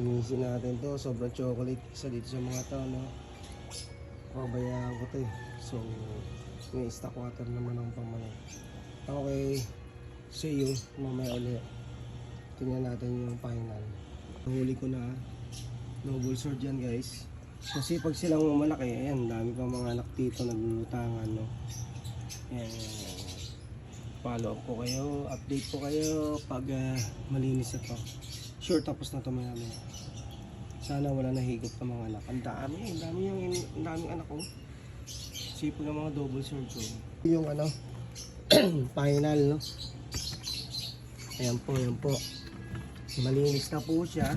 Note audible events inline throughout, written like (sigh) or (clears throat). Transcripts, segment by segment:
Linisin natin to. Sobrang chocolate. Isa dito sa mga to, no? Pabayaan ko to eh. So, may stock water naman ang pamana. Okay. See you. Mamaya ulit. Tingnan natin yung final. Nahuli ko na. Noble sword yan guys. Kasi pag silang malaki, ayan, dami pa mga anak dito naglulutangan, no? Ayan, ayan. Follow up ko kayo, update ko kayo pag ah, malinis ito. Sure, tapos na ito maya maya. Sana wala nahigop ng mga anak. Ang dami, ang dami yung ang daming anak ko. Sipo ng mga double sword ko. Yung ano, (clears throat) final, no? Ayan po, ayan po. Malinis na po siya.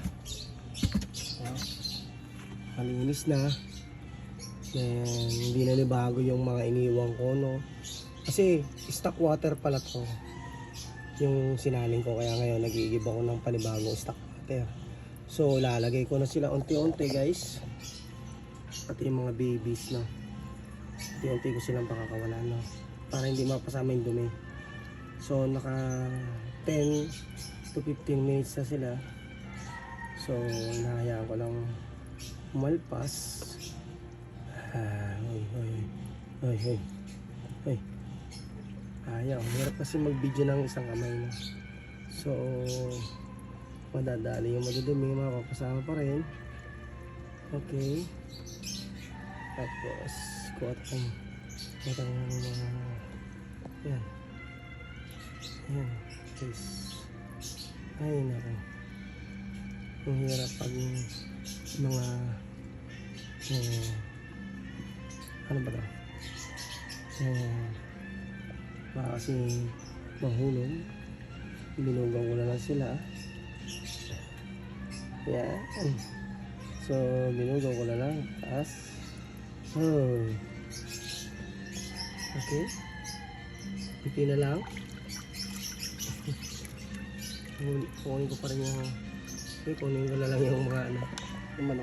Malinis na. Then, hindi na bago yung mga iniwang ko, no? Kasi, stock water pala to. Yung sinaling ko, kaya ngayon nag-iigib ako ng panibagong stock water. So, lalagay ko na sila unti-unti, guys. Pati yung mga babies, no? Unti-unti ko silang pakakawalan, no? Para hindi mapasama yung dumi. So, naka 10 to 15 minutes na sila. So, nahayaan ko lang umalpas. Ah, oy, oy, oy, oy, oy. Ayaw, hirap kasi mag-video ng isang kamay na. So, madadali yung madudumi, makakasama pa rin. Okay. Tapos, kuha tayong, kuha tayong mga, yan. Yan, guys. Ay, nako. Ang hirap pag yung mga, eh, ano ba ito? Eh, baka kasi mahulog. Binugaw ko na lang sila. Yan. So, binugaw ko na lang. Taas. Oh. Okay. Iti na lang. Kunin ko pa rin yung... Kunin ko na lang yung mga ano. Yung.